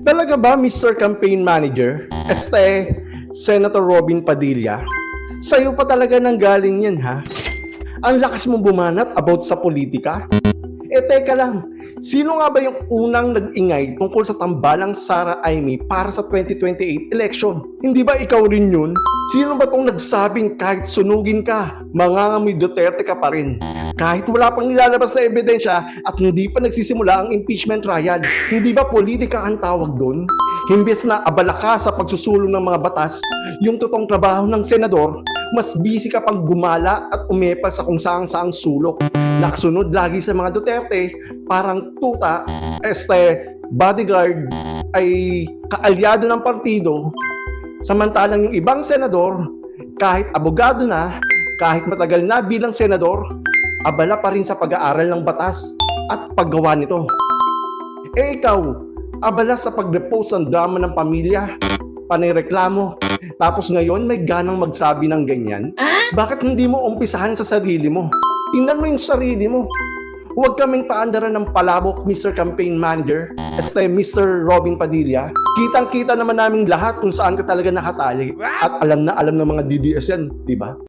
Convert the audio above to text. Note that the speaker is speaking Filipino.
Talaga ba, Mr. Campaign Manager? Este, Senator Robin Padilla? Sa'yo pa talaga nang galing yan, ha? Ang lakas mong bumanat about sa politika? Eh, teka lang. Sino nga ba yung unang nag-ingay tungkol sa tambalang Sara Aimee para sa 2028 election? Hindi ba ikaw rin yun? Sino ba tong nagsabing kahit sunugin ka, mangangamoy Duterte ka pa rin? Kahit wala pang nilalabas na ebidensya at hindi pa nagsisimula ang impeachment trial, hindi ba politika ang tawag doon? Himbes na abala ka sa pagsusulong ng mga batas, yung totoong trabaho ng senador, mas busy ka pang gumala at umepal sa kung saang saang sulok. Nakasunod lagi sa mga Duterte, parang tuta, este, bodyguard, ay kaalyado ng partido, samantalang yung ibang senador, kahit abogado na, kahit matagal na bilang senador, abala pa rin sa pag-aaral ng batas at paggawa nito. Eh ikaw, abala sa pag-repose ng drama ng pamilya, panireklamo, tapos ngayon may ganang magsabi ng ganyan? Bakit hindi mo umpisahan sa sarili mo? Tingnan mo yung sarili mo. Huwag kaming paandaran ng palabok, Mr. Campaign Manager, este Mr. Robin Padilla. Kitang-kita naman naming lahat kung saan ka talaga nakatali. At alam na alam ng mga DDS yan, di ba?